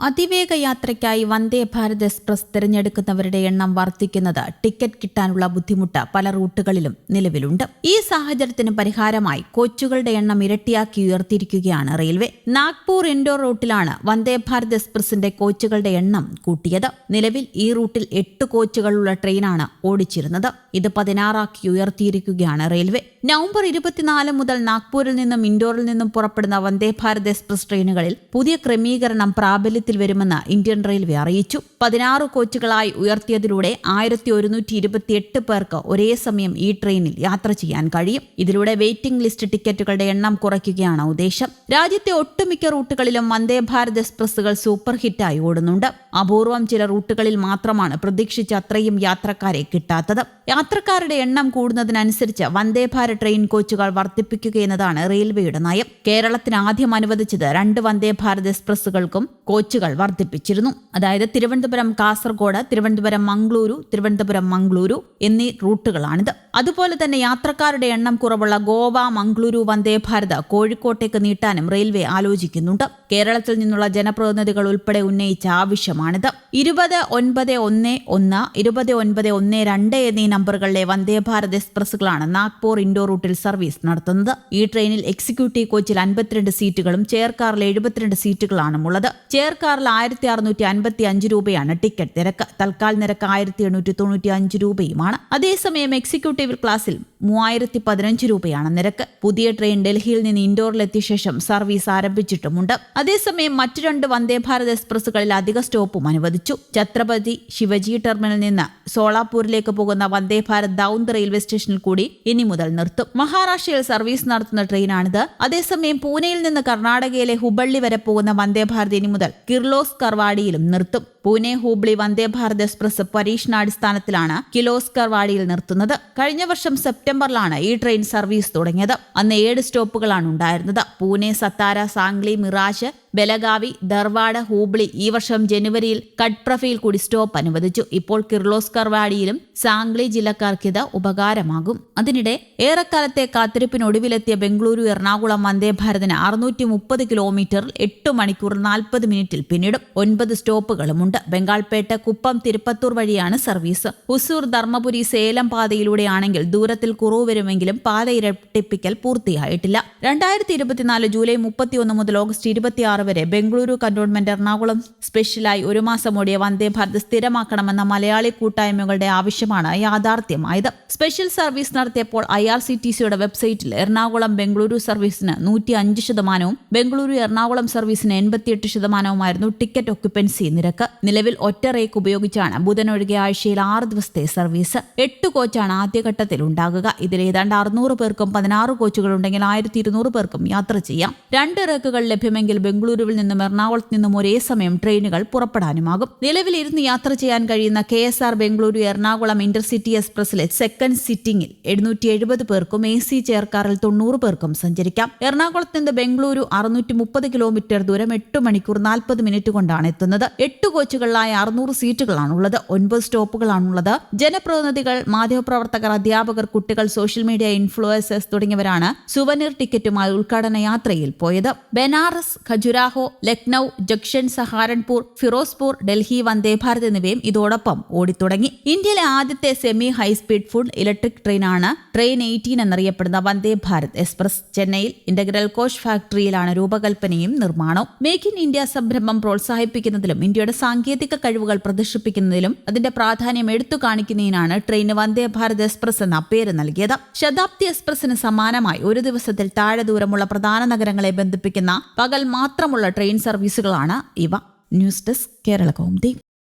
അതിവേഗ യാത്രയ്ക്കായി വന്ദേ ഭാരത് എക്സ്പ്രസ് തിരഞ്ഞെടുക്കുന്നവരുടെ എണ്ണം വർദ്ധിക്കുന്നത് ടിക്കറ്റ് കിട്ടാനുള്ള ബുദ്ധിമുട്ട് പല റൂട്ടുകളിലും നിലവിലുണ്ട്. ഈ സാഹചര്യത്തിന് പരിഹാരമായി കോച്ചുകളുടെ എണ്ണം ഇരട്ടിയാക്കി ഉയർത്തിയിരിക്കുകയാണ് റെയിൽവേ. നാഗ്പൂർ ഇൻഡോർ റൂട്ടിലാണ് വന്ദേ ഭാരത് എക്സ്പ്രസിന്റെ കോച്ചുകളുടെ എണ്ണം കൂട്ടിയത്. നിലവിൽ ഈ റൂട്ടിൽ എട്ട് കോച്ചുകളുള്ള ട്രെയിനാണ് ഓടിച്ചിരുന്നത്. ഇത് പതിനാറാക്കി ഉയർത്തിയിരിക്കുകയാണ് റെയിൽവേ. നവംബർ ഇരുപത്തിനാല് മുതൽ നാഗ്പൂരിൽ നിന്നും ഇൻഡോറിൽ നിന്നും പുറപ്പെടുന്ന വന്ദേ ഭാരത് എക്സ്പ്രസ് ട്രെയിനുകളിൽ പുതിയ ക്രമീകരണം പ്രാബല്യത്തിൽ വരുമെന്ന് ഇന്ത്യൻ റെയിൽവേ അറിയിച്ചു. പതിനാറ് കോച്ചുകളായി ഉയർത്തിയതിലൂടെ ആയിരത്തി ഒരുന്നൂറ്റി പേർക്ക് ഒരേ സമയം ഈ ട്രെയിനിൽ യാത്ര ചെയ്യാൻ കഴിയും. ഇതിലൂടെ വെയിറ്റിംഗ് ലിസ്റ്റ് ടിക്കറ്റുകളുടെ എണ്ണം കുറയ്ക്കുകയാണ് ഉദ്ദേശം. രാജ്യത്തെ ഒട്ടുമിക്ക റൂട്ടുകളിലും വന്ദേ ഭാരത് എക്സ്പ്രസുകൾ സൂപ്പർ ഹിറ്റായി ഓടുന്നുണ്ട്. അപൂർവം ചില റൂട്ടുകളിൽ മാത്രമാണ് പ്രതീക്ഷിച്ച അത്രയും യാത്രക്കാരെ കിട്ടാത്തത്. യാത്രക്കാരുടെ എണ്ണം കൂടുന്നതിനനുസരിച്ച് വന്ദേ ഭാരത് ട്രെയിൻ കോച്ചുകൾ വർദ്ധിപ്പിക്കുകയെന്നതാണ് റെയിൽവേയുടെ നയം. കേരളത്തിന് ആദ്യം അനുവദിച്ചത് രണ്ട് വന്ദേ ഭാരത് എക്സ്പ്രസുകൾക്കും കോച്ചുകൾ വർദ്ധിപ്പിച്ചിരുന്നു. അതായത് തിരുവനന്തപുരം കാസർഗോഡ് തിരുവനന്തപുരം മംഗളൂരു തിരുവനന്തപുരം മംഗളൂരു എന്നീ റൂട്ടുകളാണിത്. അതുപോലെ തന്നെ യാത്രക്കാരുടെ എണ്ണം കുറവുള്ള ഗോവ മംഗളൂരു വന്ദേ ഭാരത് കോഴിക്കോട്ടേക്ക് നീട്ടാനും റെയിൽവേ ആലോചിക്കുന്നുണ്ട്. കേരളത്തിൽ നിന്നുള്ള ജനപ്രതിനിധികൾ ഉൾപ്പെടെ ഉന്നയിച്ച ആവശ്യമാണിത്. ഇരുപത് ഒൻപത് ഒന്ന് ഒന്ന് ഇരുപത് ഒൻപത് ഒന്ന് രണ്ട് എന്നീ നമ്പറുകളിലെ വന്ദേ ഭാരത് എക്സ്പ്രസുകളാണ് നാഗ്പൂർ ഇൻഡോർ റൂട്ടിൽ സർവീസ് നടത്തുന്നത്. ഈ ട്രെയിനിൽ എക്സിക്യൂട്ടീവ് കോച്ചിൽ അൻപത്തിരണ്ട് സീറ്റുകളും ചെയർ കാറിൽ എഴുപത്തിരണ്ട് സീറ്റുകളാണ് ഉള്ളത് ചെയർ കാറിൽ ആയിരത്തി അറുന്നൂറ്റി അൻപത്തി അഞ്ച് രൂപയാണ് ടിക്കറ്റ് നിരക്ക്. തൽക്കാൽ നിരക്ക് ആയിരത്തി എണ്ണൂറ്റി തൊണ്ണൂറ്റി അഞ്ച് രൂപയുമാണ്. അതേസമയം എക്സിക്യൂട്ടീവ് ക്ലാസ്സിൽ മൂവായിരത്തി പതിനഞ്ച് രൂപയാണ് നിരക്ക്. പുതിയ ട്രെയിൻ ഡൽഹിയിൽ നിന്ന് ഇൻഡോറിലെത്തിയ ശേഷം സർവീസ് ആരംഭിച്ചിട്ടുമുണ്ട്. അതേസമയം മറ്റു രണ്ട് വന്ദേ ഭാരത് എക്സ്പ്രസുകളിൽ അധിക സ്റ്റോപ്പും അനുവദിച്ചു. ഛത്രപതി ശിവജി ടെർമിനൽ നിന്ന് സോളാപൂരിലേക്ക് പോകുന്ന വന്ദേ ഭാരത് ദൌന്ദ് റെയിൽവേ സ്റ്റേഷനിൽ കൂടി ഇനി മുതൽ നിർത്തും. മഹാരാഷ്ട്രയിൽ സർവീസ് നടത്തുന്ന ട്രെയിനാണിത്. അതേസമയം പൂനെയിൽ നിന്ന് കർണാടകയിലെ ഹുബള്ളി വരെ പോകുന്ന വന്ദേ ഭാരത് ഇനി മുതൽ കിർലോസ് കർവാടിയിലും നിർത്തും. പൂനെ ഹൂബ്ലി വന്ദേ ഭാരത് എക്സ്പ്രസ് പരീക്ഷണാടിസ്ഥാനത്തിലാണ് കിലോസ് കർവാടിയിൽ നിർത്തുന്നത്. കഴിഞ്ഞ വർഷം സെപ്റ്റംബറിലാണ് ഈ ട്രെയിൻ സർവീസ് തുടങ്ങിയത്. അന്ന് ഏഴ് സ്റ്റോപ്പുകളാണ് ഉണ്ടായിരുന്നത്. പൂനെ സത്താര സാംഗ്ലി മിറാജ് ബെലഗാവി ദർവാഡ ഹൂബ്ലി ഈ വർഷം ജനുവരിയിൽ കട്പ്രഫയിൽ കൂടി സ്റ്റോപ്പ് അനുവദിച്ചു. ഇപ്പോൾ കിർലോസ്കർ വാഡിയിലും സാംഗ്ലി ജില്ലക്കാർക്ക് ഇത് ഉപകാരമാകും. അതിനിടെ ഏറെക്കാലത്തെ കാത്തിരിപ്പിനൊടുവിലെത്തിയ ബംഗളൂരു എറണാകുളം വന്ദേ ഭാരതിന് അറുന്നൂറ്റി മുപ്പത് കിലോമീറ്ററിൽ എട്ട് മണിക്കൂർ നാൽപ്പത് മിനിറ്റിൽ പിന്നീടും. ഒൻപത് സ്റ്റോപ്പുകളുമുണ്ട്. ബംഗാൾപേട്ട കുപ്പം തിരുപ്പത്തൂർ വഴിയാണ് സർവീസ്. ഹുസൂർ ധർമ്മപുരി സേലം പാതയിലൂടെയാണെങ്കിൽ ദൂരത്തിൽ കുറവ് വരുമെങ്കിലും പാത ഇരട്ടിപ്പിക്കൽ പൂർത്തിയായിട്ടില്ല. രണ്ടായിരത്തി ഇരുപത്തിനാല് ജൂലൈ മുപ്പത്തിയൊന്ന് മുതൽ ഓഗസ്റ്റ് ഇരുപത്തിയാറ് വരെ ബംഗളൂരു കന്റോൺമെന്റ് എറണാകുളം സ്പെഷ്യലായി ഒരു മാസം ഓടിയ വന്ദേ ഭാരത് സ്ഥിരമാക്കണമെന്ന മലയാളി കൂട്ടായ്മകളുടെ ആവശ്യമാണ് യാഥാർത്ഥ്യമായത്. സ്പെഷ്യൽ സർവീസ് നടത്തിയപ്പോൾ ഐ ആർ സി ടി സിയുടെ വെബ്സൈറ്റിൽ എറണാകുളം ബംഗളൂരു സർവീസിന് നൂറ്റി അഞ്ച് ശതമാനവും ബംഗളൂരു എറണാകുളം സർവീസിന് എൺപത്തിയെട്ട് ശതമാനവുമായിരുന്നു ടിക്കറ്റ് ഒക്യുപ്പൻസി നിരക്ക്. നിലവിൽ ഒറ്റ റേക്ക് ഉപയോഗിച്ചാണ് ബുധനൊഴികെ ആഴ്ചയിൽ ആറ് ദിവസത്തെ സർവീസ്. എട്ട് കോച്ചാണ് ആദ്യഘട്ടത്തിൽ ഉണ്ടാകുക ഇതിൽ ഏതാണ്ട് അറുന്നൂറ് പേർക്കും പതിനാറ് കോച്ചുകൾ ഉണ്ടെങ്കിൽ ആയിരത്തി ഇരുന്നൂറ് പേർക്കും യാത്ര ചെയ്യാം. രണ്ട് റേക്കുകൾ ലഭ്യമെങ്കിൽ ബംഗളൂരുവിൽ നിന്നും എറണാകുളത്ത് നിന്നും ഒരേ സമയം ട്രെയിനുകൾ പുറപ്പെടാനുമാകും. നിലവിൽ ഇരുന്ന് യാത്ര ചെയ്യാൻ കഴിയുന്ന K S R Bengaluru Ernakulam intercity എക്സ്പ്രസിലെ second സിറ്റിംഗിൽ എഴുന്നൂറ്റി എഴുപത് പേർക്കും എ സി ചെയർക്കാറിൽ തൊണ്ണൂറ് പേർക്കും സഞ്ചരിക്കാം. എറണാകുളത്ത് നിന്ന് ബംഗളൂരു അറുന്നൂറ്റി മുപ്പത് കിലോമീറ്റർ ദൂരം എട്ട് മണിക്കൂർ നാൽപ്പത് മിനിറ്റ് കൊണ്ടാണ് എത്തുന്നത്. എട്ട് കോച്ചുകളിലായ അറുന്നൂറ് സീറ്റുകളാണുള്ളത്. ഒൻപത് സ്റ്റോപ്പുകളാണുള്ളത്. ജനപ്രതിനിധികൾ മാധ്യമപ്രവർത്തകർ അധ്യാപകർ കുട്ടികൾ സോഷ്യൽ മീഡിയ ഇൻഫ്ലുവൻസേഴ്സ് തുടങ്ങിയവരാണ് സുവനീർ ടിക്കറ്റുമായി ഉദ്ഘാടന യാത്രയിൽ പോയത്. ബനാറസ് ഖജുരാഹോ ലക്നൌ ജക്ഷൻ സഹാരൻപൂർ ഫിറോസ്പൂർ ഡൽഹി വന്ദേ ഭാരത് എന്നിവയും ഇതോടൊപ്പം ഓടിത്തുടങ്ങി. ഇന്ത്യയിലെ ആദ്യത്തെ സെമി ഹൈസ്പീഡ് ഫുഡ് ഇലക്ട്രിക് ട്രെയിനാണ് ട്രെയിൻ എയ്റ്റീൻ എന്നറിയപ്പെടുന്ന Vande Bharat express. Chennai integral coach ഫാക്ടറിയിലാണ് രൂപകൽപ്പനയും നിർമ്മാണവും. മേക്ക് ഇൻ ഇന്ത്യ സംരംഭം പ്രോത്സാഹിപ്പിക്കുന്നതിലും ഇന്ത്യയുടെ സാങ്കേതിക കഴിവുകൾ പ്രദർശിപ്പിക്കുന്നതിലും അതിന്റെ പ്രാധാന്യം എടുത്തു കാണിക്കുന്നതിനാണ് ട്രെയിന് വന്ദേ ഭാരത് എക്സ്പ്രസ് എന്ന പേര് നൽകിയത്. ശതാബ്ദി എക്സ്പ്രസിന് സമാനമായി ഒരു ദിവസത്തിൽ താഴെ ദൂരമുള്ള പ്രധാന നഗരങ്ങളെ ബന്ധിപ്പിക്കുന്ന പകൽ മാത്രമുള്ള ട്രെയിൻ സർവീസുകളാണ് ഇവ. News desk Kerala Kaumudi.